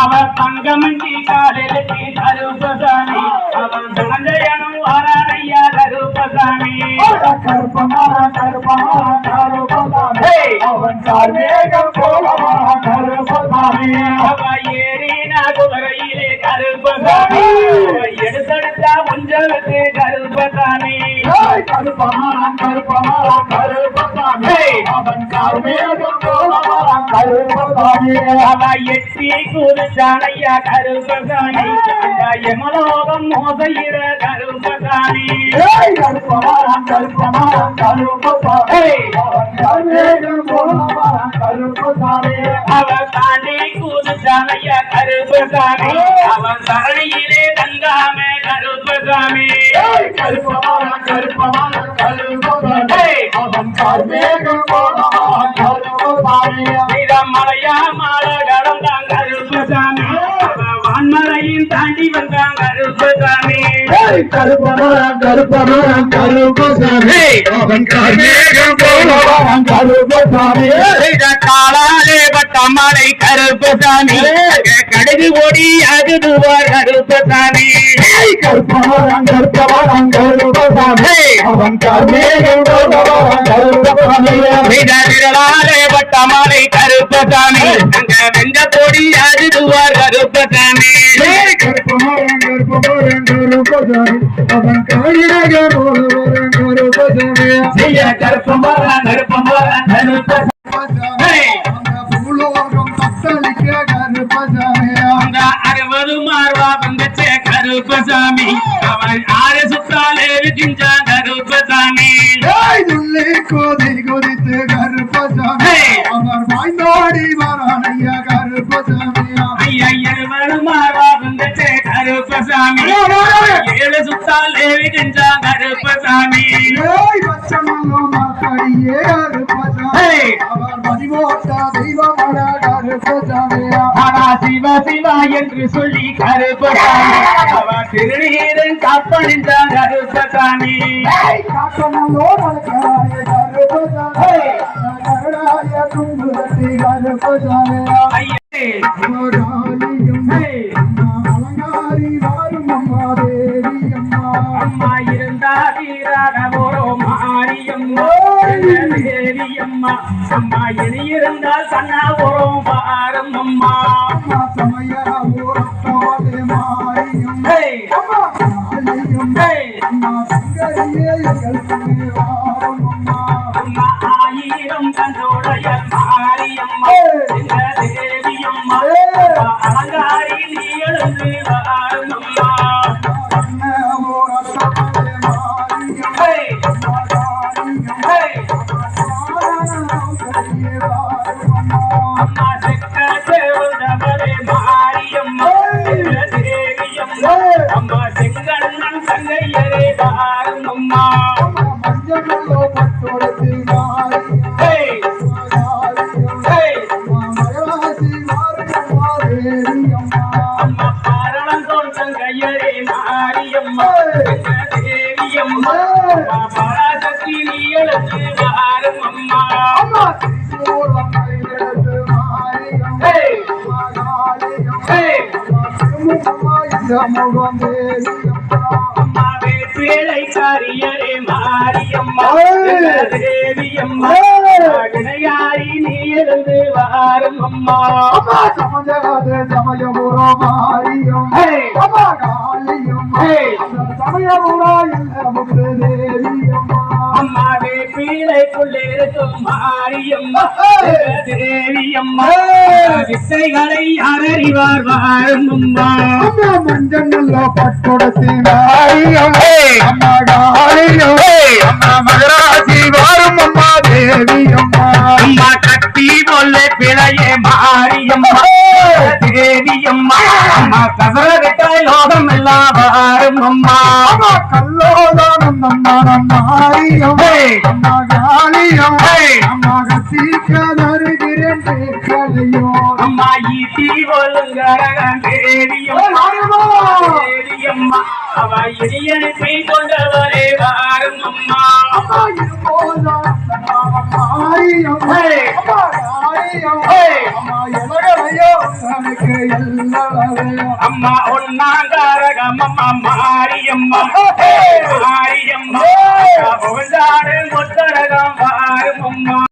அவ தங்கமஞ்சி காலிலுக்கு கருப்பசாமி அவன் தனஞ்சயனும் வாரானையா கருப்பசாமி அவ ஏறினா குதிரையிலே கருப்பசாமி எடுத்தெடுத்தா முஞ்சலுக்கு கருப்பசாமி அவ எட்டி குதிச்சானையா கருப்பசாமி அந்த யமலோகம் மோதையிற கருப்பசாமி அவ தாண்டி அவன் மலையா மாலை கடந்தான் கருப்பசாமி வான்மலையும் தாண்டி வந்தான் கருப்பசாமி கருப்பமரம் கருப்பமரம் கருப்பசாமி அவன் கார்மேகம் போலவன் கருப்பசாமி காலாலே பட்ட மலை கருப்பசாமி கடுகு ஓடி அகுதுவார் கருப்பசாமி கருப்பமரம் கருப்பமரம் கருப்பசாமி அவன் கார்மேகம் போலவன் கருப்பசாமி இத விரலாலே மலை கருப்பசாமி. அங்க வெஞ்ச பூலோகம் தத்தளிக்க கருப்பசாமி. அந்த அறுபது மார்வா வந்துச்சே கருப்பசாமி. அவன் ஆறு சுத்தாலே விதிஞ்சான் கருப்பசாமி. கொதி கொதித்து கருப்பசாமி. வாய்ந்தோடி வரானையா கருப்பசாமியா ஐயரு மார்வா வந்துச்சே கருப்பசாமி ஏழு சுத்தாலே விதிஞ்சான் கருப்பசாமி ஏய் பச்சமல்லோ மாத்தடியே கருப்பசாமி அவர் மதிவோட்ட தெய்வமட கருப்பசாமியா ஆனா சிவ சிவா என்று சொல்லி கருப்பசாமி அவன் திருநீரன் காப்பணிந்தான் கருப்பசாமி அலங்காரி வாரும் அம்மா தேவி அம்மா அம்மா இருந்தா வீராக அம்மா இனி இருந்தால் சன்னா ஒரு பாரம் அம்மா அம்மா சமய ஆயிரம் கண்டோடைய மாரியம்மா தேவியம்மா அலங்காரி நீ எழுந்து இந்த தேவியம்மா அம்மா பராசக்தி நீ எழுந்து வாரும் அம்மா அம்மா திருச்சூரம் கையிலெடுத்து மாறியும் ஹே, அம்மா காளியும் ஹே, அம்மா திருமுகமா இந்த முகம் தேவி அம்மா அம்மா வேப்பிலை காரியரே மாரியம்மா வினையாரி நீ எழுந்து வாரும் அம்மா அம்மா ஹே, அம்மா ஹே. அந்த சமயபுரா இந்த தேவி அம்மா அம்மா இருக்கும் மாரியம்மா இந்த தேவியம்மா விசைகளை யார் அறிவார் வாரும் அம்மா அம்மா மஞ்சள் பட்டுடத்தி மாறியும் அம்மா காளியும் அம்மா மகராசி வாரும் அம்மா தேவி அம்மா அம்மா கட்டி போல பிழையே மாரியம்மா தேவியம்மா அம்மா கசர விட்டாய் லோகம் எல்லாம் அம்மா. அம்மா கல்லோதானம் அம்மா காளியும் அம்மா கலையும் அம்மா ஈட்டி தேவியம்மா அவ கொண்டவரே வாரும் அம்மா அம்மா அம்மா அம்மா அம்மா ஒன்னாங்காரகம் அம்மா மாரியம்மா. மாரியம்மா புகழ்ந்தாடு முத்தரகம் பாரும் அம்மா.